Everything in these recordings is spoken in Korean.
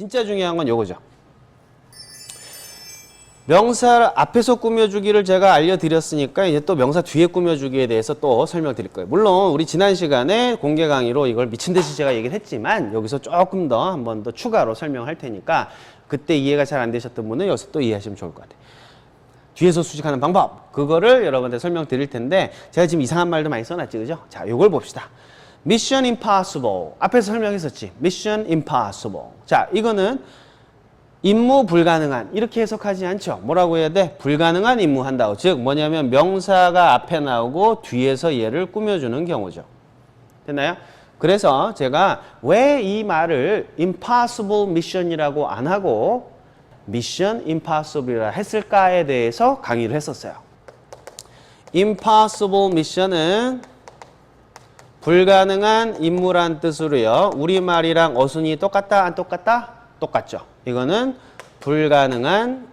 진짜 중요한 건 요거죠. 명사 앞에서 꾸며주기를 제가 알려드렸으니까 이제 또 명사 뒤에 꾸며주기에 대해서 또 설명드릴 거예요. 물론 우리 지난 시간에 공개 강의로 이걸 미친 듯이 제가 얘기를 했지만 여기서 조금 더 한 번 더 추가로 설명할 테니까 그때 이해가 잘 안 되셨던 분은 여기서 또 이해하시면 좋을 것 같아요. 뒤에서 수식하는 방법 그거를 여러분한테 설명드릴 텐데 제가 지금 이상한 말도 많이 써놨지 그죠? 자 요걸 봅시다. Mission Impossible 앞에서 설명했었지. Mission Impossible. 자 이거는 임무 불가능한 이렇게 해석하지 않죠. 뭐라고 해야 돼? 불가능한 임무 한다고. 즉 뭐냐면 명사가 앞에 나오고 뒤에서 얘를 꾸며주는 경우죠. 됐나요? 그래서 제가 왜 이 말을 impossible mission이라고 안 하고 mission impossible이라 했을까에 대해서 강의를 했었어요. impossible mission은 불가능한 임무란 뜻으로요. 우리말이랑 어순이 똑같다 안 똑같다? 똑같죠. 이거는 불가능한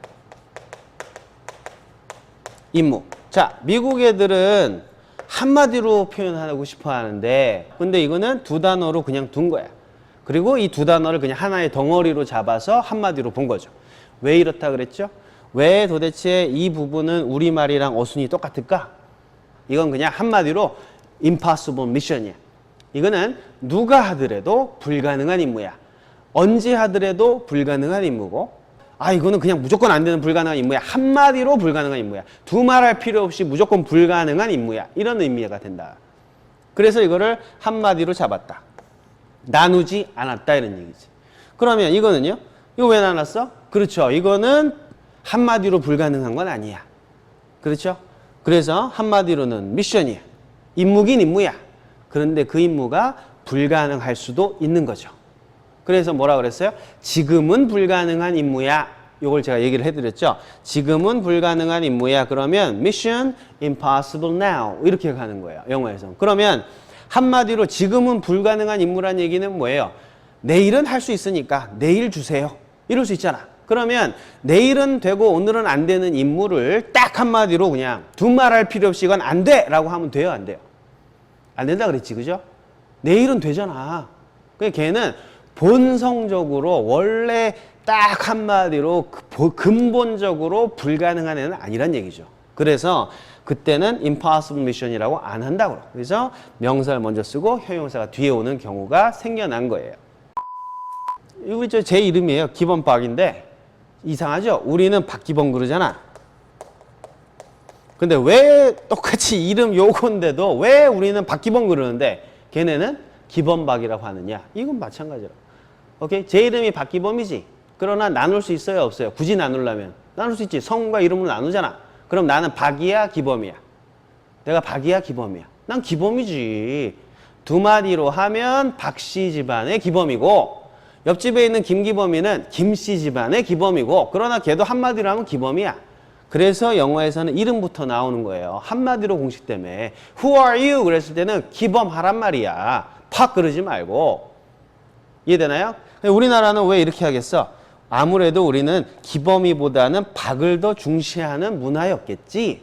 임무. 자, 미국 애들은 한마디로 표현하고 싶어 하는데 근데 이거는 두 단어로 그냥 둔 거야. 그리고 이 두 단어를 그냥 하나의 덩어리로 잡아서 한마디로 본 거죠. 왜 이렇다 그랬죠? 왜 도대체 이 부분은 우리말이랑 어순이 똑같을까? 이건 그냥 한마디로 impossible mission이야. 이거는 누가 하더라도 불가능한 임무야. 언제 하더라도 불가능한 임무고 아 이거는 그냥 무조건 안 되는 불가능한 임무야. 한마디로 불가능한 임무야. 두 말할 필요 없이 무조건 불가능한 임무야. 이런 의미가 된다. 그래서 이거를 한마디로 잡았다. 나누지 않았다 이런 얘기지. 그러면 이거는요? 이거 왜 나눴어? 그렇죠. 이거는 한마디로 불가능한 건 아니야. 그렇죠? 그래서 한마디로는 미션이야. 임무긴 임무야. 그런데 그 임무가 불가능할 수도 있는 거죠. 그래서 뭐라 그랬어요? 지금은 불가능한 임무야. 요걸 제가 얘기를 해드렸죠. 지금은 불가능한 임무야. 그러면 mission impossible now 이렇게 가는 거예요. 영어에서. 그러면 한마디로 지금은 불가능한 임무란 얘기는 뭐예요? 내일은 할 수 있으니까 내일 주세요. 이럴 수 있잖아. 그러면 내일은 되고 오늘은 안 되는 임무를 딱 한마디로 그냥 두말할 필요 없이 이건 안 돼! 라고 하면 돼요? 안 돼요? 안 된다 그랬지, 그죠? 내일은 되잖아. 그러니까 걔는 본성적으로 원래 딱 한마디로 그 보- 근본적으로 불가능한 애는 아니란 얘기죠. 그래서 그때는 impossible mission이라고 안 한다고. 그래서 명사를 먼저 쓰고 형용사가 뒤에 오는 경우가 생겨난 거예요. 이거 저제 이름이에요. 기본 박인데 이상하죠? 우리는 박기범 그러잖아. 근데 왜 똑같이 이름 요건데도 왜 우리는 박기범 그러는데 걔네는 기범박이라고 하느냐? 이건 마찬가지라. 오케이? 제 이름이 박기범이지. 그러나 나눌 수 있어요, 없어요? 굳이 나누려면 나눌 수 있지. 성과 이름으로 나누잖아. 그럼 나는 박이야, 기범이야. 내가 박이야, 기범이야. 난 기범이지. 두 마디로 하면 박씨 집안의 기범이고 옆집에 있는 김기범이는 김씨 집안의 기범이고 그러나 걔도 한마디로 하면 기범이야. 그래서 영어에서는 이름부터 나오는 거예요. 한마디로 공식 때문에 Who are you? 그랬을 때는 기범하란 말이야. 팍 그러지 말고 이해되나요? 우리나라는 왜 이렇게 하겠어? 아무래도 우리는 기범이보다는 박을 더 중시하는 문화였겠지.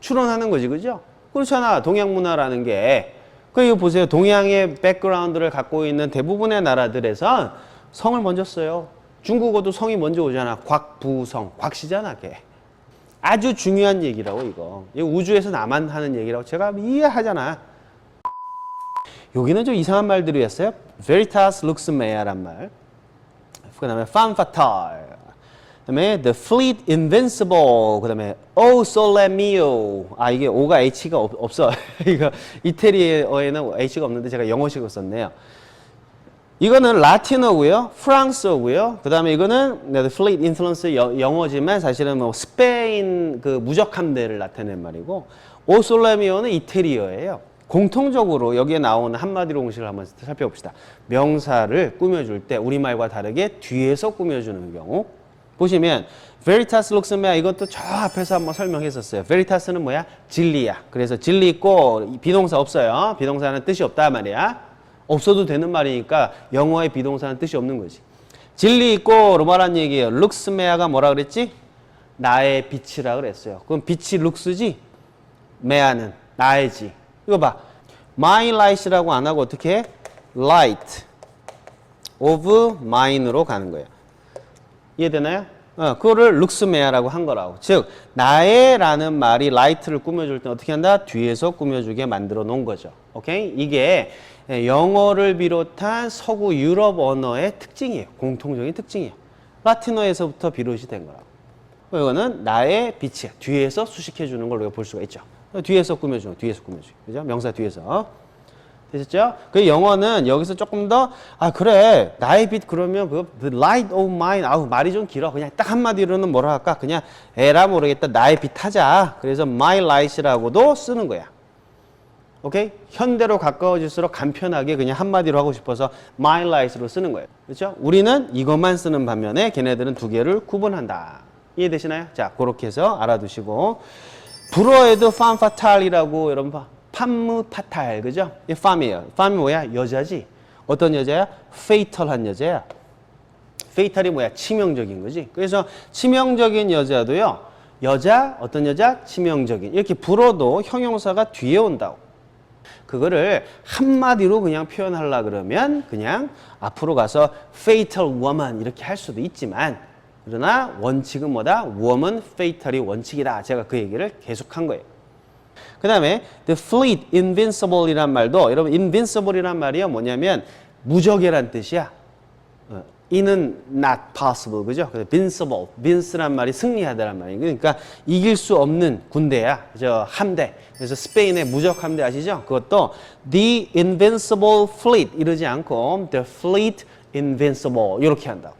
추론하는 거지, 그죠? 그렇잖아. 동양 문화라는 게. 그 이거 보세요. 동양의 백그라운드를 갖고 있는 대부분의 나라들에선 성을 먼저 써요. 중국어도 성이 먼저 오잖아. 곽부성. 곽씨잖아, 걔. 아주 중요한 얘기라고, 이거. 이거 우주에서 나만 하는 얘기라고 제가 이해하잖아. 여기는 좀 이상한 말들이었어요. Veritas lux mea란 말. 그 다음에 femme fatale. 그 다음에 the fleet invincible. 그 다음에 oh sole mio. 아, 이게 O가 H가 없, 없어. 이거 이태리어에는 H가 없는데 제가 영어식으로 썼네요. 이거는 라틴어고요, 프랑스어고요. 그 다음에 이거는 fleet influence 여- 영어지만 사실은 뭐 스페인 그 무적함대를 나타낸 말이고 오솔레미오는 이태리어예요. 공통적으로 여기에 나오는 한마디로 공식을 한번 살펴봅시다. 명사를 꾸며줄 때 우리말과 다르게 뒤에서 꾸며주는 경우 보시면 veritas lux mea 이것도 저 앞에서 한번 설명했었어요. veritas는 뭐야? 진리야. 그래서 진리 있고 비동사 없어요. 비동사는 뜻이 없다 말이야. 없어도 되는 말이니까 영어의 비동사는 뜻이 없는 거지. 진리 있고 로마란 얘기예요. mea가 뭐라 그랬지? 나의 빛이라 그랬어요. 그럼 빛이 lux지? mea는 나의지. 이거 봐. my light이라고 안 하고 어떻게 해? light. of mine으로 가는 거예요. 이해되나요? 어, 그거를 looksme라고 한 거라고. 즉, 나의라는 말이 light를 꾸며줄 때 어떻게 한다? 뒤에서 꾸며주게 만들어 놓은 거죠. 오케이? 이게 영어를 비롯한 서구 유럽 언어의 특징이에요. 공통적인 특징이에요. 라틴어에서부터 비롯이 된 거라고. 이거는 나의 빛이야. 뒤에서 수식해 주는 걸 우리가 볼 수가 있죠. 뒤에서 꾸며주는 거, 뒤에서 꾸며주기. 그죠? 명사 뒤에서. 되셨죠? 그 영어는 여기서 조금 더, 아, 그래. 나의 빛 그러면 그 the light of mine. 아우, 말이 좀 길어. 그냥 딱 한마디로는 뭐라 할까? 그냥 에라 모르겠다. 나의 빛 하자. 그래서 my light이라고도 쓰는 거야. 오케이? 현대로 가까워질수록 간편하게 그냥 한마디로 하고 싶어서 my light으로 쓰는 거예요. 그렇죠? 우리는 이것만 쓰는 반면에 걔네들은 두 개를 구분한다. 이해되시나요? 자, 그렇게 해서 알아두시고 불어에도 fatale이라고 여러분 봐. 판무 파탈 그죠? 이 팜이에요. 팜이 뭐야? 여자지. 어떤 여자야? fatal한 여자야. fatal이 뭐야? 치명적인 거지. 그래서 치명적인 여자도요. 여자 어떤 여자? 치명적인. 이렇게 불어도 형용사가 뒤에 온다고. 그거를 한마디로 그냥 표현하려 그러면 그냥 앞으로 가서 fatal woman 이렇게 할 수도 있지만 그러나 원칙은 뭐다? woman fatal이 원칙이다. 제가 그 얘기를 계속한 거예요. 그 다음에 the fleet invincible이란 말도 여러분 invincible이란 말이요 뭐냐면 무적이란 뜻이야. 어, 이는 not possible 그죠? 그래서 vincible, vince란 말이 승리하다란 말이에요. 그러니까 이길 수 없는 군대야. 저 함대. 그래서 스페인의 무적 함대 아시죠? 그것도 the invincible fleet 이러지 않고 the fleet invincible 이렇게 한다.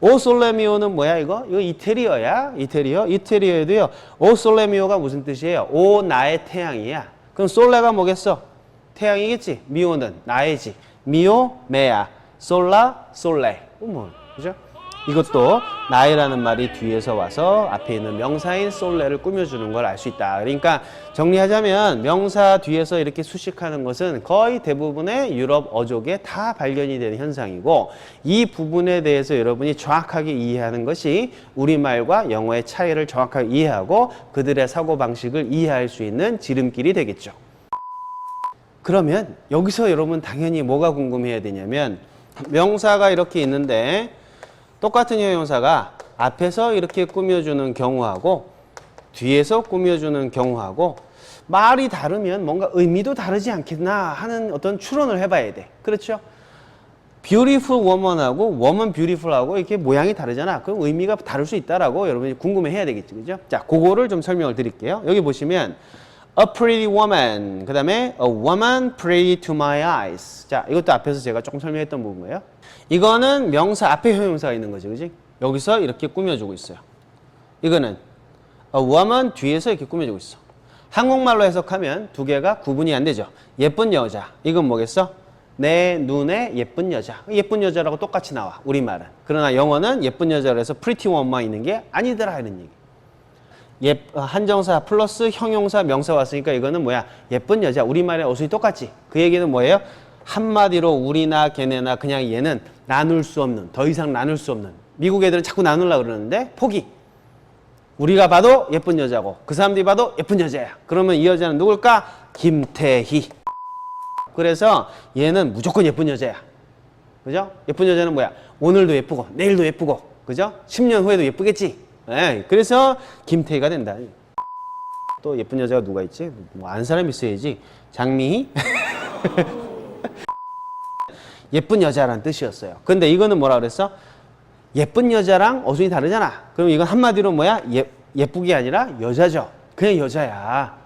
오솔레미오는 뭐야 이거? 이거 이태리어야. 이태리어. 이태리어에도요. 오솔레미오가 무슨 뜻이에요? 오 나의 태양이야. 그럼 솔레가 뭐겠어? 태양이겠지. 미오는 나의지. 미오 메야. 솔라 솔레. 뭐 그죠? 이것도 나이라는 말이 뒤에서 와서 앞에 있는 명사인 솔레를 꾸며주는 걸 알 수 있다. 그러니까 정리하자면 명사 뒤에서 이렇게 수식하는 것은 거의 대부분의 유럽 어족에 다 발견이 되는 현상이고 이 부분에 대해서 여러분이 정확하게 이해하는 것이 우리말과 영어의 차이를 정확하게 이해하고 그들의 사고방식을 이해할 수 있는 지름길이 되겠죠. 그러면 여기서 여러분 당연히 뭐가 궁금해야 되냐면 명사가 이렇게 있는데 똑같은 형용사가 앞에서 이렇게 꾸며주는 경우하고 뒤에서 꾸며주는 경우하고 말이 다르면 뭔가 의미도 다르지 않겠나 하는 어떤 추론을 해봐야 돼. 그렇죠? beautiful woman하고 woman beautiful하고 이렇게 모양이 다르잖아. 그럼 의미가 다를 수 있다라고 여러분이 궁금해 해야 되겠죠. 그죠? 자, 그거를 좀 설명을 드릴게요. 여기 보시면 a pretty woman, 그 다음에 a woman pretty to my eyes. 자, 이것도 앞에서 제가 조금 설명했던 부분이에요. 이거는 명사 앞에 형용사가 있는 거지, 그지? 여기서 이렇게 꾸며주고 있어요. 이거는 a woman 뒤에서 이렇게 꾸며주고 있어. 한국말로 해석하면 두 개가 구분이 안 되죠. 예쁜 여자. 이건 뭐겠어? 내 눈에 예쁜 여자. 예쁜 여자라고 똑같이 나와. 우리말은. 그러나 영어는 예쁜 여자로 해서 pretty woman만 있는 게 아니더라 이런 얘기. 예, 한정사 플러스 형용사 명사 왔으니까 이거는 뭐야? 예쁜 여자. 우리말의 어순이 똑같지. 그 얘기는 뭐예요? 한마디로 우리나 걔네나 그냥 얘는 나눌 수 없는, 더 이상 나눌 수 없는. 미국 애들은 자꾸 나누려고 그러는데 포기. 우리가 봐도 예쁜 여자고 그 사람들이 봐도 예쁜 여자야. 그러면 이 여자는 누굴까? 김태희. 그래서 얘는 무조건 예쁜 여자야. 그죠? 예쁜 여자는 뭐야? 오늘도 예쁘고 내일도 예쁘고 그죠? 10년 후에도 예쁘겠지. 예, 그래서 김태희가 된다. 또 예쁜 여자가 누가 있지? 뭐안 사람 있어야지. 장미희? 예쁜 여자란 뜻이었어요. 근데 이거는 뭐라 그랬어? 예쁜 여자랑 어순이 다르잖아. 그럼 이건 한마디로 뭐야? 예, 예쁘게 아니라 여자죠. 그냥 여자야.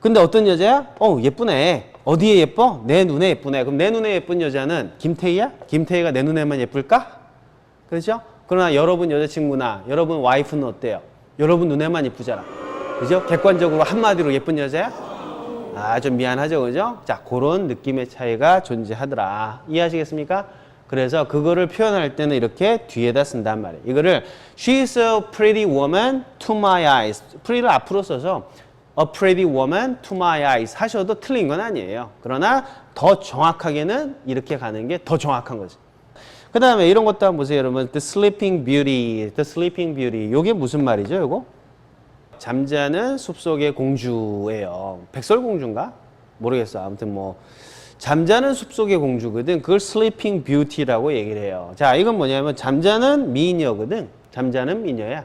근데 어떤 여자야? 어, 예쁘네. 어디에 예뻐? 내 눈에 예쁘네. 그럼 내 눈에 예쁜 여자는 김태희야? 김태희가 내 눈에만 예쁠까? 그렇죠? 그러나 여러분 여자친구나 여러분 와이프는 어때요? 여러분 눈에만 예쁘잖아. 그죠? 객관적으로 한마디로 예쁜 여자야? 아, 좀 미안하죠. 그죠? 자, 그런 느낌의 차이가 존재하더라. 이해하시겠습니까? 그래서 그거를 표현할 때는 이렇게 뒤에다 쓴단 말이에요. 이거를 She's a pretty woman to my eyes. pretty를 앞으로 써서 a pretty woman to my eyes 하셔도 틀린 건 아니에요. 그러나 더 정확하게는 이렇게 가는 게 더 정확한 거지. 그 다음에 이런 것도 한번 보세요, 여러분. The Sleeping Beauty, The Sleeping Beauty. 요게 무슨 말이죠, 요거? 잠자는 숲속의 공주예요. 백설공주인가? 모르겠어. 아무튼 뭐 잠자는 숲속의 공주거든. 그걸 sleeping beauty라고 얘기를 해요. 자, 이건 뭐냐면 잠자는 미녀거든. 잠자는 미녀야.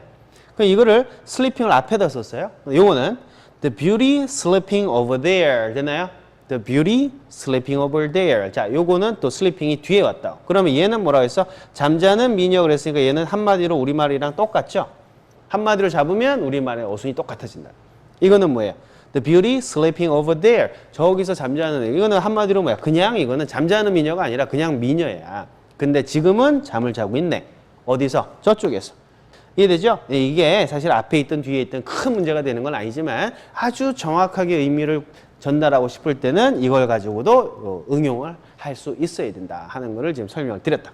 그 이거를 sleeping을 앞에다 썼어요. 요거는 the beauty sleeping over there 되나요? The beauty sleeping over there. 자, 요거는 또 sleeping이 뒤에 왔다. 그러면 얘는 뭐라고 했어? 잠자는 미녀 그랬으니까 얘는 한마디로 우리말이랑 똑같죠? 한마디로 잡으면 우리말의 어순이 똑같아진다. 이거는 뭐예요? The beauty sleeping over there. 저기서 잠자는 애. 이거는 한마디로 뭐야? 그냥 이거는 잠자는 미녀가 아니라 그냥 미녀야. 근데 지금은 잠을 자고 있네. 어디서? 저쪽에서. 이해되죠? 예, 이게 사실 앞에 있던 뒤에 있던 큰 문제가 되는 건 아니지만 아주 정확하게 의미를 전달하고 싶을 때는 이걸 가지고도 어, 응용을 할 수 있어야 된다 하는 거를 지금 설명을 드렸다.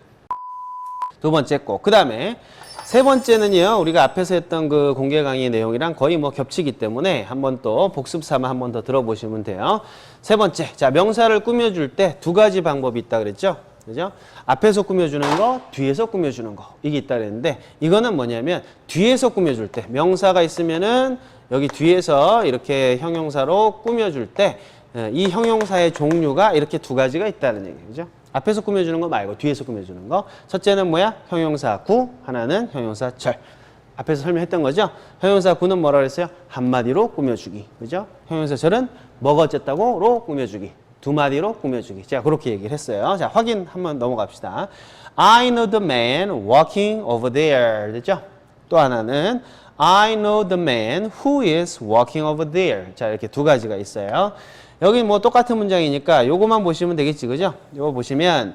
두 번째 거. 그 다음에 세 번째는요, 우리가 앞에서 했던 그 공개 강의 내용이랑 거의 뭐 겹치기 때문에 한번 또 복습 삼아 한번 더 들어보시면 돼요. 세 번째. 자, 명사를 꾸며줄 때 두 가지 방법이 있다 그랬죠? 그죠? 앞에서 꾸며주는 거, 뒤에서 꾸며주는 거. 이게 있다 그랬는데, 이거는 뭐냐면, 뒤에서 꾸며줄 때, 명사가 있으면은 여기 뒤에서 이렇게 형용사로 꾸며줄 때, 예, 이 형용사의 종류가 이렇게 두 가지가 있다는 얘기죠. 앞에서 꾸며주는 거 말고 뒤에서 꾸며주는 거. 첫째는 뭐야? 형용사 구, 하나는 형용사 절. 앞에서 설명했던 거죠. 형용사 구는 뭐라 그랬어요? 한마디로 꾸며주기. 그죠? 형용사 절은 뭐가 어쨌다고로 꾸며주기. 두 마디로 꾸며주기. 제가 그렇게 얘기를 했어요. 자, 확인 한번 넘어갑시다. I know the man walking over there. 됐죠? 또 하나는 I know the man who is walking over there. 자, 이렇게 두 가지가 있어요. 여기 뭐 똑같은 문장이니까 요거만 보시면 되겠지. 그죠? 요거 보시면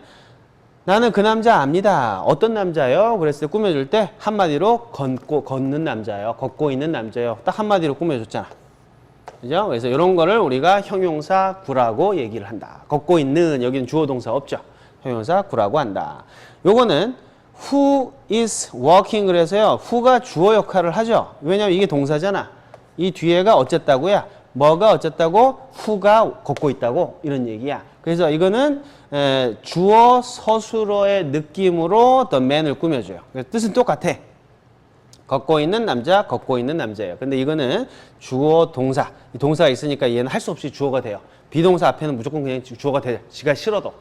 나는 그 남자 압니다. 어떤 남자요? 그랬을 때 꾸며줄 때 한마디로 걷고, 걷는 남자요. 걷고 있는 남자요. 딱 한마디로 꾸며줬잖아. 그죠? 그래서 이런 거를 우리가 형용사 구라고 얘기를 한다. 걷고 있는, 여기는 주어 동사 없죠. 형용사 구라고 한다. 요거는 who is walking 그래서요. who가 주어 역할을 하죠. 왜냐면 이게 동사잖아. 이 뒤에가 어쨌다고야? 뭐가 어쨌다고? who가 걷고 있다고? 이런 얘기야. 그래서 이거는 에, 주어 서술어의 느낌으로 the man을 꾸며줘요. 뜻은 똑같아. 걷고 있는 남자, 걷고 있는 남자예요. 근데 이거는 주어 동사. 이 동사가 있으니까 얘는 할 수 없이 주어가 돼요. 비동사 앞에는 무조건 그냥 주어가 돼. 지가 싫어도.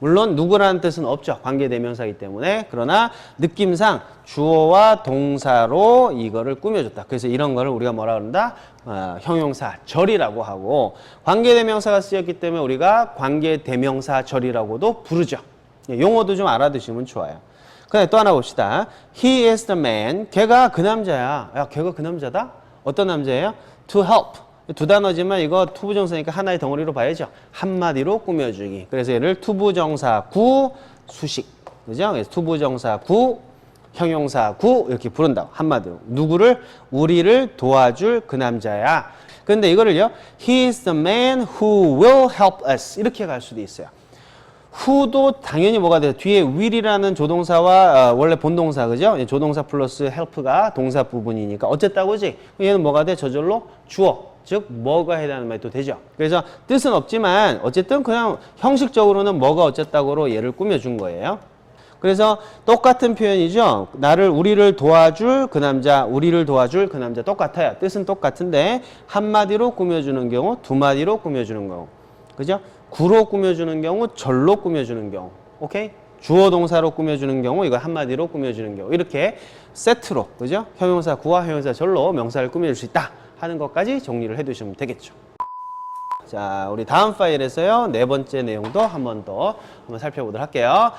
물론 누구라는 뜻은 없죠. 관계대명사이기 때문에. 그러나 느낌상 주어와 동사로 이거를 꾸며줬다. 그래서 이런 거를 우리가 뭐라 그런다? 어, 형용사 절이라고 하고 관계대명사가 쓰였기 때문에 우리가 관계대명사 절이라고도 부르죠. 예, 용어도 좀 알아두시면 좋아요. 그다음에 또 하나 봅시다. He is the man. 걔가 그 남자야. 야, 걔가 그 남자다? 어떤 남자예요? To help. 두 단어지만 이거 투부정사니까 하나의 덩어리로 봐야죠. 한마디로 꾸며주기. 그래서 얘를 투부정사 구 수식. 그죠? 그래서 투부정사 구 형용사 구 이렇게 부른다고 한마디로 누구를 우리를 도와줄 그 남자야. 근데 이거를요. He is the man who will help us 이렇게 갈 수도 있어요. who도 당연히 뭐가 돼요? 뒤에 will이라는 조동사와 어, 원래 본동사 그죠? 예, 조동사 플러스 help가 동사 부분이니까 어쨌다고지? 얘는 뭐가 돼? 저절로 주어 즉 뭐가 해당하는 말이 또 되죠. 그래서 뜻은 없지만 어쨌든 그냥 형식적으로는 뭐가 어쨌다고로 얘를 꾸며준 거예요. 그래서 똑같은 표현이죠. 나를 우리를 도와줄 그 남자, 우리를 도와줄 그 남자 똑같아요. 뜻은 똑같은데 한 마디로 꾸며주는 경우, 두 마디로 꾸며주는 경우. 그죠? 구로 꾸며주는 경우, 절로 꾸며주는 경우. 오케이? 주어 동사로 꾸며주는 경우, 이거 한 마디로 꾸며주는 경우. 이렇게 세트로, 그죠? 형용사 구와 형용사 절로 명사를 꾸며줄 수 있다 하는 것까지 정리를 해두시면 되겠죠. 자, 우리 다음 파일에서요. 네 번째 내용도 한 번 더 한번 살펴보도록 할게요.